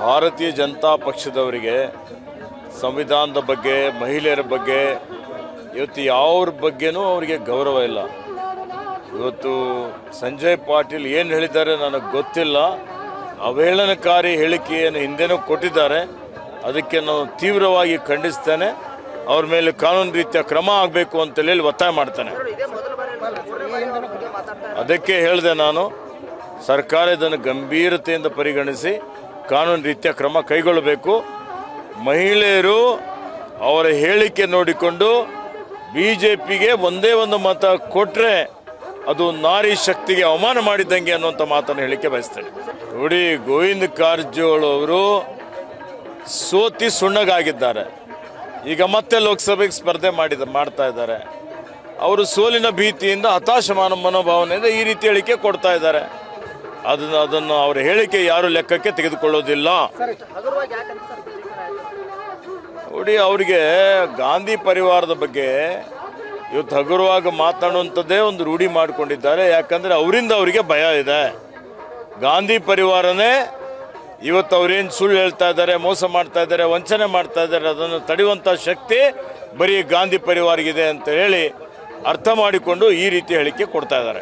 ಭಾರತೀಯ ಜನತಾ ಪಕ್ಷದವರಿಗೆ ಸಂವಿಧಾನದ ಬಗ್ಗೆ, ಮಹಿಳೆಯರ ಬಗ್ಗೆ, ಇವತ್ತು ಯಾವ್ರ ಬಗ್ಗೆನೂ ಅವರಿಗೆ ಗೌರವ ಇಲ್ಲ. ಇವತ್ತು ಸಂಜಯ್ ಪಾಟೀಲ್ ಏನು ಹೇಳಿದ್ದಾರೆ ನನಗೆ ಗೊತ್ತಿಲ್ಲ. ಅವಹೇಳನಕಾರಿ ಹೇಳಿಕೆಯನ್ನು ಹಿಂದೆನೂ ಕೊಟ್ಟಿದ್ದಾರೆ. ಅದಕ್ಕೆ ನಾನು ತೀವ್ರವಾಗಿ ಖಂಡಿಸ್ತೇನೆ. ಅವ್ರ ಮೇಲೆ ಕಾನೂನು ರೀತಿಯ ಕ್ರಮ ಆಗಬೇಕು ಅಂತೇಳಿ ಹೇಳಿ ಒತ್ತಾಯ ಮಾಡ್ತೇನೆ. ಅದಕ್ಕೆ ಹೇಳಿದೆ ನಾನು, ಸರ್ಕಾರ ಇದನ್ನು ಗಂಭೀರತೆಯಿಂದ ಪರಿಗಣಿಸಿ ಕಾನೂನು ರೀತಿಯ ಕ್ರಮ ಕೈಗೊಳ್ಳಬೇಕು. ಮಹಿಳೆಯರು ಅವರ ಹೇಳಿಕೆ ನೋಡಿಕೊಂಡು ಬಿ ಜೆ ಪಿಗೆ ಒಂದೇ ಒಂದು ಮತ ಕೊಟ್ಟರೆ ಅದು ನಾರಿ ಶಕ್ತಿಗೆ ಅವಮಾನ ಮಾಡಿದ್ದಂಗೆ ಅನ್ನುವಂಥ ಮಾತನ್ನು ಹೇಳಿಕೆ ಬಯಸ್ತೇನೆ. ನೋಡಿ, ಗೋವಿಂದ ಕಾರಜೋಳ ಅವರು ಸೋತಿ ಸುಣ್ಣಗಾಗಿದ್ದಾರೆ. ಈಗ ಮತ್ತೆ ಲೋಕಸಭೆಗೆ ಸ್ಪರ್ಧೆ ಮಾಡಿದ, ಮಾಡ್ತಾ ಇದ್ದಾರೆ. ಅವರು ಸೋಲಿನ ಭೀತಿಯಿಂದ ಹತಾಶಮಾನ ಮನೋಭಾವನೆಯಿಂದ ಈ ರೀತಿ ಹೇಳಿಕೆ ಕೊಡ್ತಾ ಇದ್ದಾರೆ. ಅದನ್ನು ಅದನ್ನು ಅವರ ಹೇಳಿಕೆ ಯಾರು ಲೆಕ್ಕಕ್ಕೆ ತೆಗೆದುಕೊಳ್ಳೋದಿಲ್ಲ. ನೋಡಿ ಅವರಿಗೆ ಗಾಂಧಿ ಪರಿವಾರದ ಬಗ್ಗೆ ಇವತ್ತು ಹಗುರವಾಗಿ ಮಾತಾಡುವಂಥದ್ದೇ ಒಂದು ರೂಢಿ ಮಾಡಿಕೊಂಡಿದ್ದಾರೆ. ಯಾಕಂದರೆ ಅವರಿಂದ ಅವರಿಗೆ ಭಯ ಇದೆ. ಗಾಂಧಿ ಪರಿವಾರನೇ ಇವತ್ತು ಅವರೇನು ಸುಳ್ಳು ಹೇಳ್ತಾ ಇದ್ದಾರೆ ಮೋಸ ಮಾಡ್ತಾ ಇದ್ದಾರೆ ವಂಚನೆ ಮಾಡ್ತಾ ಇದ್ದಾರೆ ಅದನ್ನು ತಡೆಯುವಂಥ ಶಕ್ತಿ ಬರೀ ಗಾಂಧಿ ಪರಿವಾರಿಗಿದೆ ಅಂತ ಹೇಳಿ ಅರ್ಥ ಮಾಡಿಕೊಂಡು ಈ ರೀತಿ ಹೇಳಿಕೆ ಕೊಡ್ತಾ ಇದ್ದಾರೆ.